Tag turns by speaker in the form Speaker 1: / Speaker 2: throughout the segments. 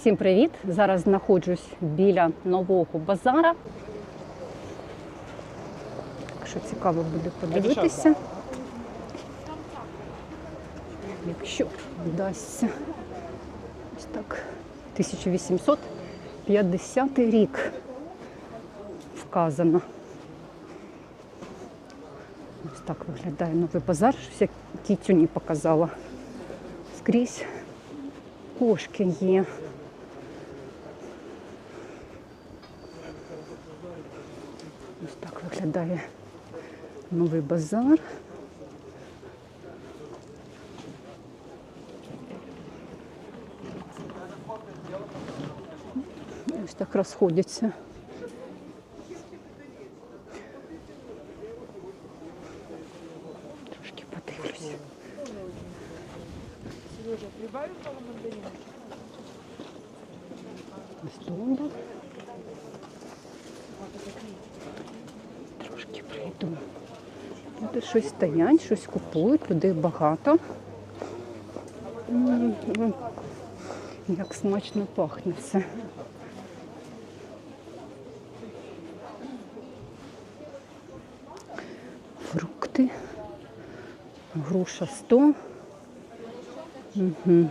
Speaker 1: Всім привіт! Зараз знаходжусь біля нового базара. Якщо цікаво буде подивитися. Якщо вдасться. Ось так. 1850 рік вказано. Ось так виглядає новий базар. Щось я кітю не показала. Скрізь кошки є. Ось так виглядає новий базар. Ось так розходяться. Трошки подивлюся. Ось тумба. Трошки прийду. Люди щось стоять, щось купують, людей багато. Як смачно пахне все. Фрукти. Груша 100. Угу.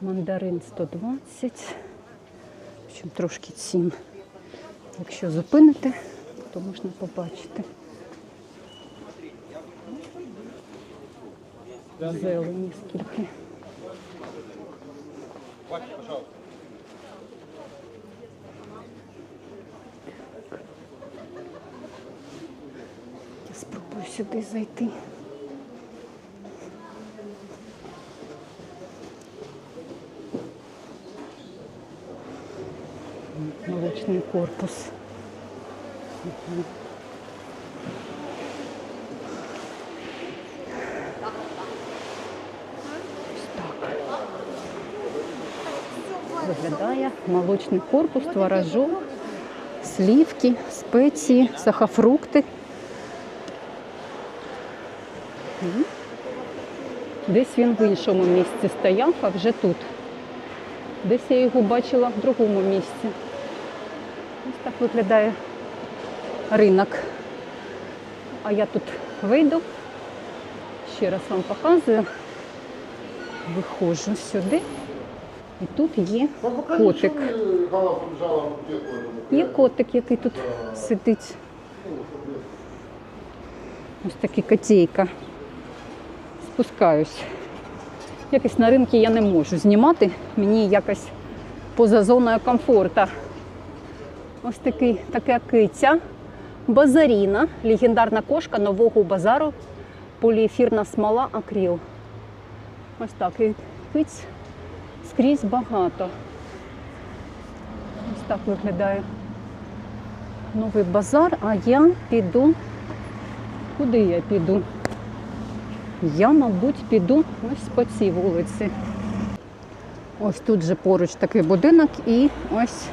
Speaker 1: Мандарин 120. В общем, трошки цін. Якщо зупините, то можна побачити. Зелені скільки. Я спробую сюди зайти. Молочний корпус. Мгм. Ось так. Виглядає молочний корпус, творожок, слівки, спеції, сахофрукти. Десь він в іншому місці стояв, а вже тут. Десь я його бачила в другому місці. Ось так виглядає ринок. А я тут вийду, ще раз вам показую. Виходжу сюди. І тут є котик. Є котик, який тут сидить. Ось такий котейка. Спускаюсь. Якось на ринку я не можу знімати. Мені якось поза зоною комфорту. Ось такий, така киця. Базаріна, легендарна кошка нового базару, поліефірна смола, акріл. Ось так. І киць скрізь багато. Ось так виглядає новий базар, а я піду. Куди я піду? Я, мабуть, піду ось по цій вулиці. Ось тут же поруч такий будинок і ось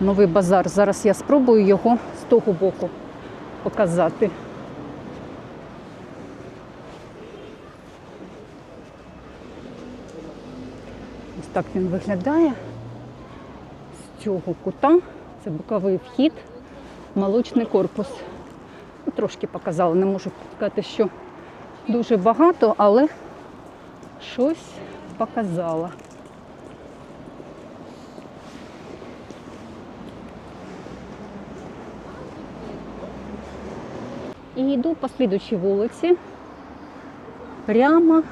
Speaker 1: новий базар. Зараз я спробую його з того боку показати. Так він виглядає. З цього кута це боковий вхід, молочний корпус. Ну, Трошки показала, не можу сказати, що дуже багато, але щось показала. І йду по слідучій вулиці. Прямо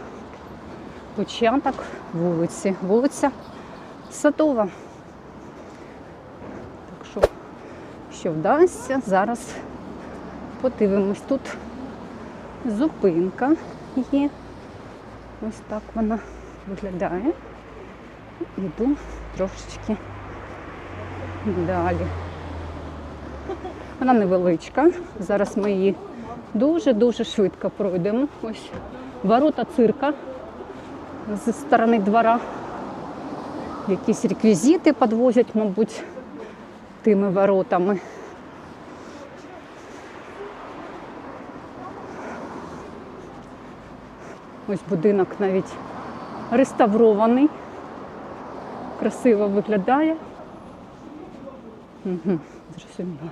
Speaker 1: початок вулиці. Вулиця Садова. Так що, що вдасться, зараз подивимось. Тут зупинка є. Ось так вона виглядає. Іду трошечки далі. Вона невеличка. Зараз ми її дуже-дуже швидко пройдемо. Ось ворота цирка зі сторони двора. Якісь реквізити підвозять, мабуть, тими воротами. Ось будинок навіть реставрований. красиво виглядає. Угу, зрозуміло.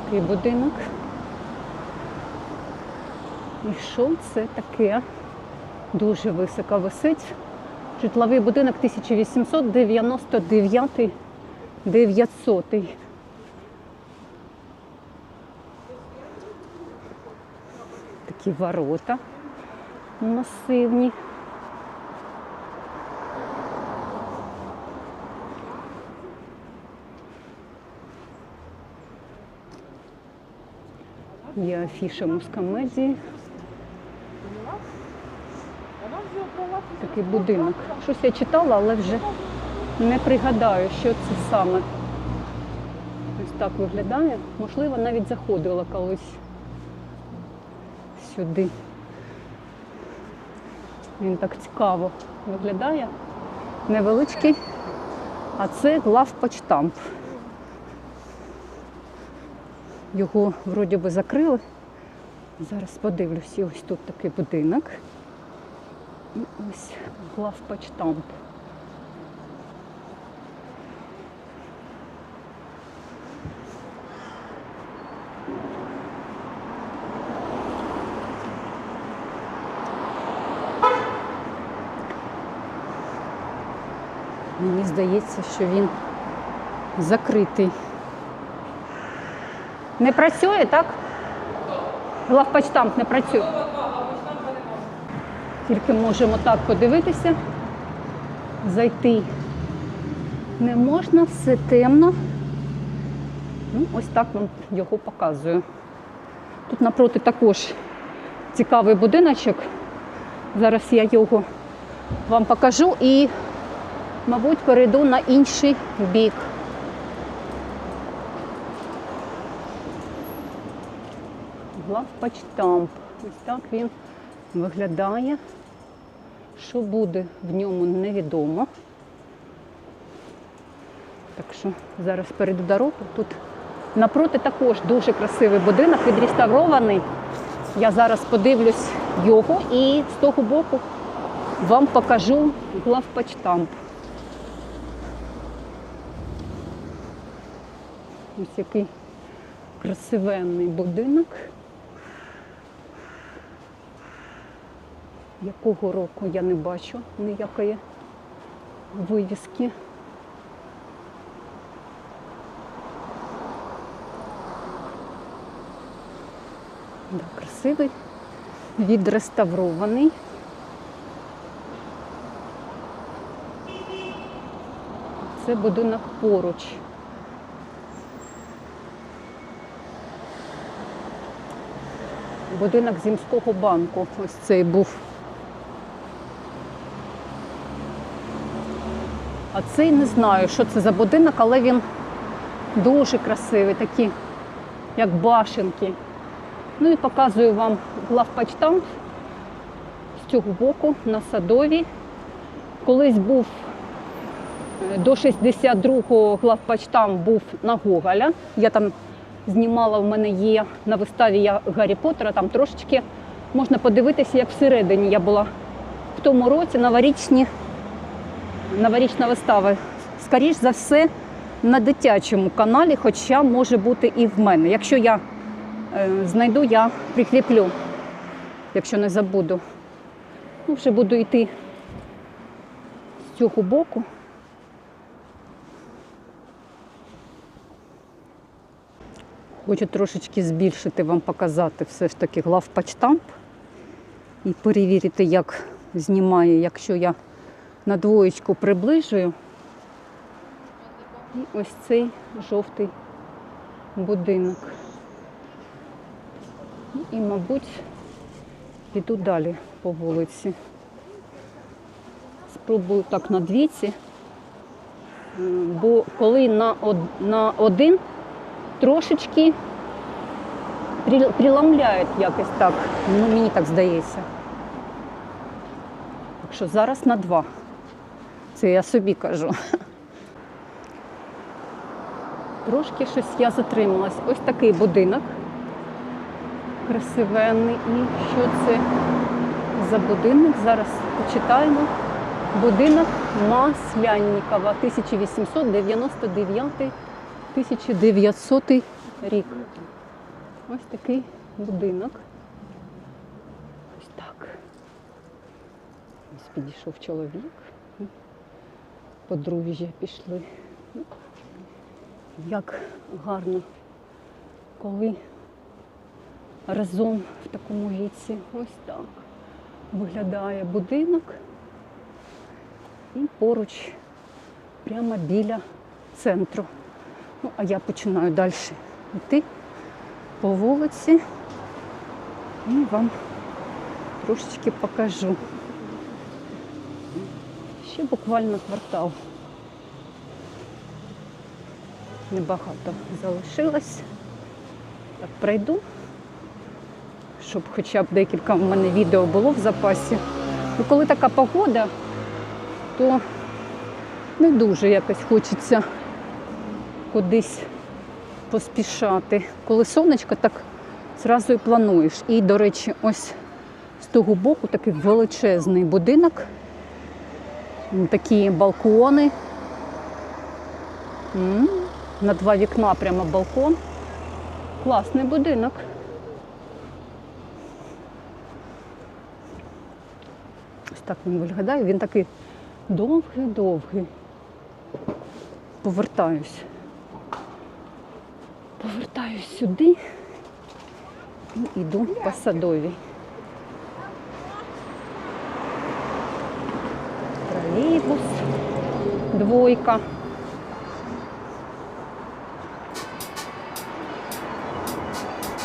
Speaker 1: Такий будинок. І що це таке? Дуже високо висить. Житловий будинок 1899 900. Такі ворота масивні. Є афіша мускомедії. Такий будинок. Щось я читала, але вже не пригадаю, що це саме. Ось так виглядає. Можливо, навіть заходила колись сюди. Він так цікаво виглядає. Невеличкий, а це главпочтамп. Його вроді би закрили. Зараз подивлюсь, і ось тут такий будинок. І ось главпочтамп. Мені здається, що він закритий. Не працює, так? Главпочтамп не працює. Тільки можемо так подивитися. Зайти не можна, все темно. Ну, ось так вам його показую. Тут напроти також цікавий будиночок. Зараз я його вам покажу і, мабуть, перейду на інший бік. Главпочтамп. Ось так він виглядає. Що буде в ньому невідомо. Так що зараз перейду дорогу. Тут напроти також дуже красивий будинок, відреставрований. Я зараз подивлюсь його і з того боку вам покажу главпочтамп. Ось який красивенний будинок. Якого року я не бачу ніякої вивіски. Да, красивий, відреставрований. Це будинок поруч. Будинок Зімського банку. Ось цей був. А цей не знаю, що це за будинок, але він дуже красивий, такі, як башенки. Ну і показую вам главпочтамп з цього боку на садовій. Колись був е, до 62-го главпочтамп був на Гоголя. Я там знімала, в мене є на виставі я Гаррі Поттера, там трошечки можна подивитися, як всередині я була в тому році новорічні, новорічна вистава. Скоріш за все, на дитячому каналі, хоча може бути і в мене. Якщо я е, знайду, я прикріплю, якщо не забуду. Ну, вже буду йти з цього боку. Хочу трошечки збільшити вам показати все ж таки главпочтамп і перевірити, як знімає, якщо я на двоєчку приближую. І ось цей жовтий будинок. І, мабуть, піду далі по вулиці. Спробую так на двійці, бо коли на, на один трошечки приламляють якось так. Ну, мені так здається. Так що зараз на два. Це я собі кажу. Трошки щось я затрималась. Ось такий будинок красивенний. І що це за будинок? Зараз почитаємо. Будинок Маслянникова, 1899-1900 рік. Ось такий будинок. Ось так. Ось підійшов чоловік. Подружжя пішли. Як гарно, коли разом в такому віці. Ось так виглядає будинок. І поруч, прямо біля центру. Ну, а я починаю далі йти по вулиці і вам трошечки покажу. Ще буквально квартал. Небагато залишилось. Так, пройду, щоб хоча б декілька в мене відео було в запасі. Ну, коли така погода, то не дуже якось хочеться кудись поспішати. Коли сонечко, так зразу і плануєш. І, до речі, ось з того боку такий величезний будинок, такі балкони. На два вікна прямо балкон. Класний будинок. Ось так він виглядає. Він такий довгий-довгий. Повертаюсь. Повертаюсь сюди і йду по садовій. Тролейбус, двойка.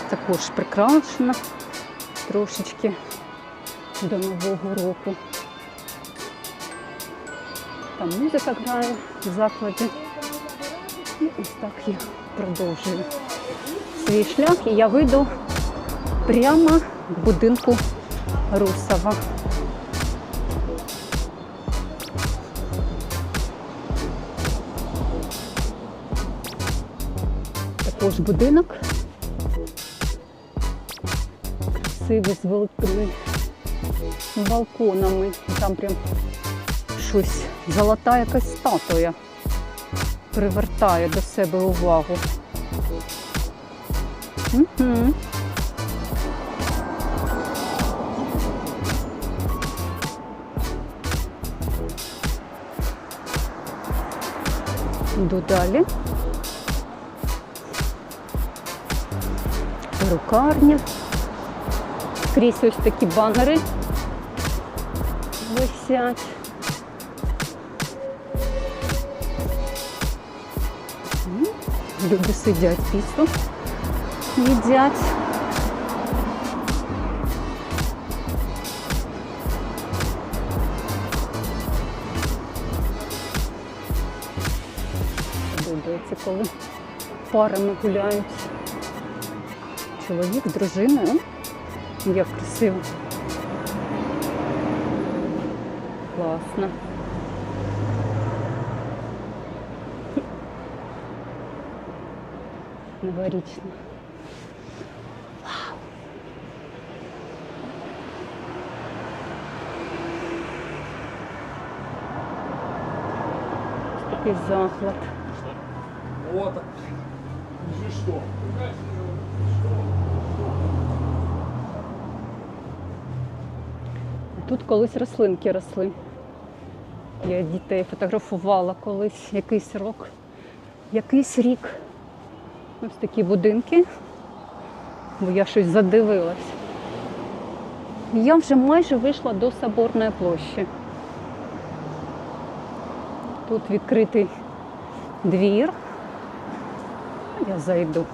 Speaker 1: Також прикрашена трошечки до Нового року. Там музика грає в закладі. І ось так я продовжую свій шлях і я вийду прямо к будинку Русова. Також будинок. Красивий з великими балконами. Там прям щось золота якась статуя привертає до себе увагу. Угу. Йду далі. Рукарня. Скрізь ось такі банери висять. Люди сидять пісню, їдять. Подобається, коли парами гуляють. Чоловік з дружиною. Як красиво. Класно. Новорічно. Вау. Такий заклад.
Speaker 2: Вот. Уже
Speaker 1: Тут колись рослинки росли. Я дітей фотографувала колись якийсь рок, якийсь рік. Ось такі будинки, бо я щось задивилась. Я вже майже вийшла до Соборної площі. Тут відкритий двір. Я зайду.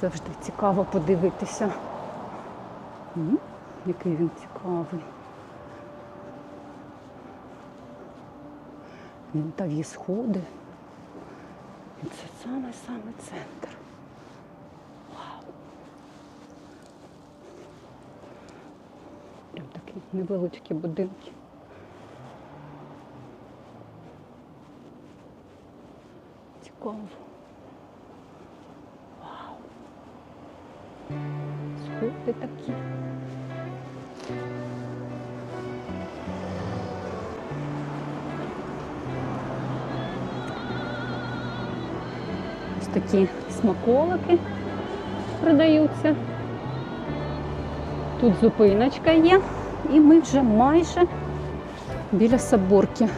Speaker 1: Завжди цікаво подивитися. Який він цікавий. Він та Вінтові сходи. І це саме-саме центр. Вау! Прям такі невеличкі будинки. Цікаво. Сходи такі. Ось такі смаколики продаються. Тут зупиночка є, і ми вже майже біля Соборки.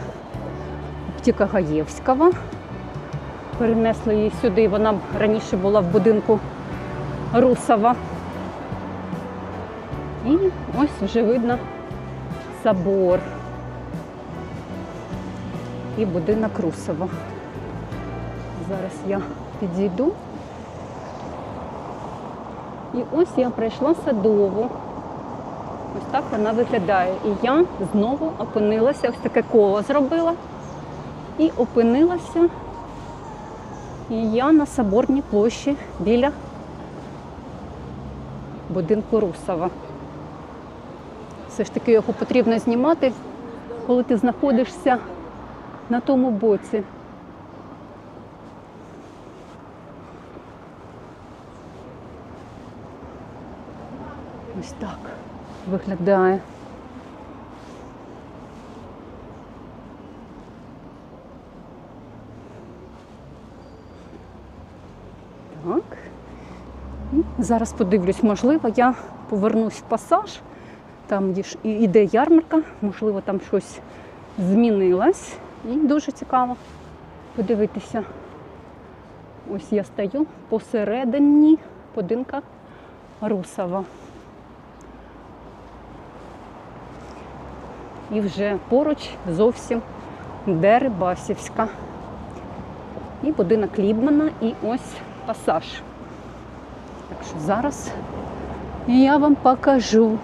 Speaker 1: Аптека Гаєвського. Перенесли її сюди. Вона раніше була в будинку Русова. І ось вже видно собор. І будинок Русова. Зараз я підійду. І ось я пройшла садову. Ось так вона виглядає. І я знову опинилася, ось таке коло зробила. І опинилася і я на Соборній площі біля будинку Русова. Все ж таки його потрібно знімати, коли ти знаходишся на тому боці. Ось так виглядає. Так. Зараз подивлюсь, можливо, я повернусь в пасаж, там іде ярмарка, можливо, там щось змінилось. І дуже цікаво подивитися. Ось я стою посередині будинка Русова. І вже поруч зовсім Дерибасівська. І будинок Лібмана, і ось пасаж. Так що зараз я вам покажу.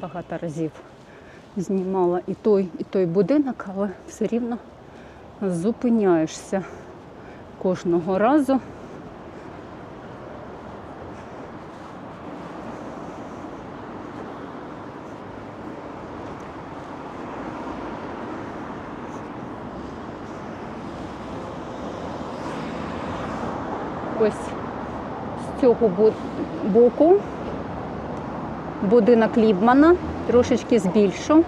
Speaker 1: Багато разів знімала і той, і той будинок, але все рівно зупиняєшся кожного разу. Ось з цього боку будинок Лібмана, трошечки збільшу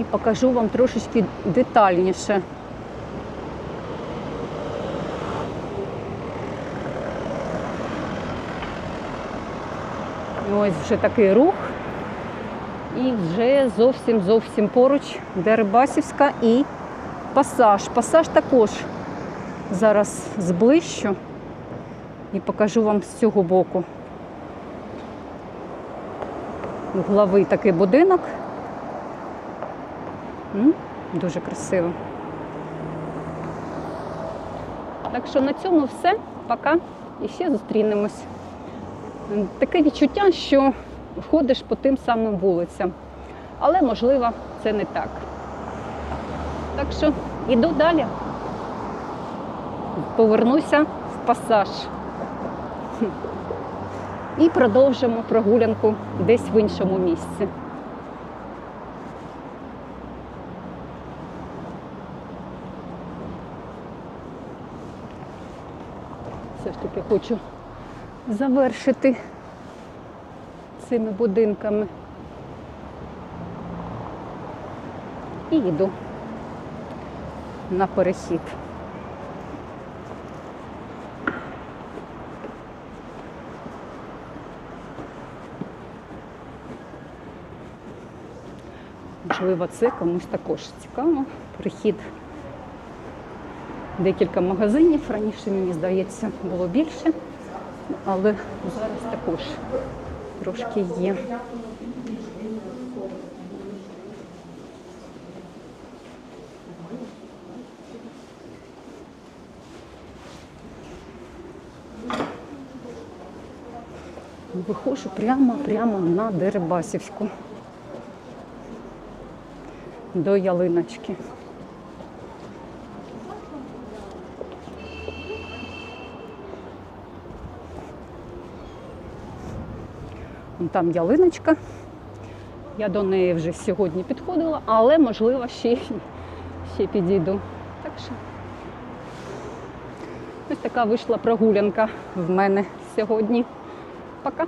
Speaker 1: і покажу вам трошечки детальніше. Ось вже такий рух. І вже зовсім зовсім поруч Дерибасівська і пасаж. Пасаж також зараз зближчу і покажу вам з цього боку. Угловий такий будинок. Дуже красиво. Так що на цьому все. Пока. І ще зустрінемось. Таке відчуття, що ходиш по тим самим вулицям. Але, можливо, це не так. Так що йду далі. Повернуся в пасаж. І продовжимо прогулянку десь в іншому місці. Все ж таки хочу завершити цими будинками. І йду на перехід. Можливо, це комусь також цікаво. Перехід декілька магазинів. Раніше, мені здається, було більше, але зараз також трошки є. Виходжу прямо прямо на Дерибасівську до ялиночки. Вон там ялиночка. Я до неї вже сьогодні підходила, але, можливо, ще ще підійду. Так що ось така вийшла прогулянка в мене сьогодні. Пока.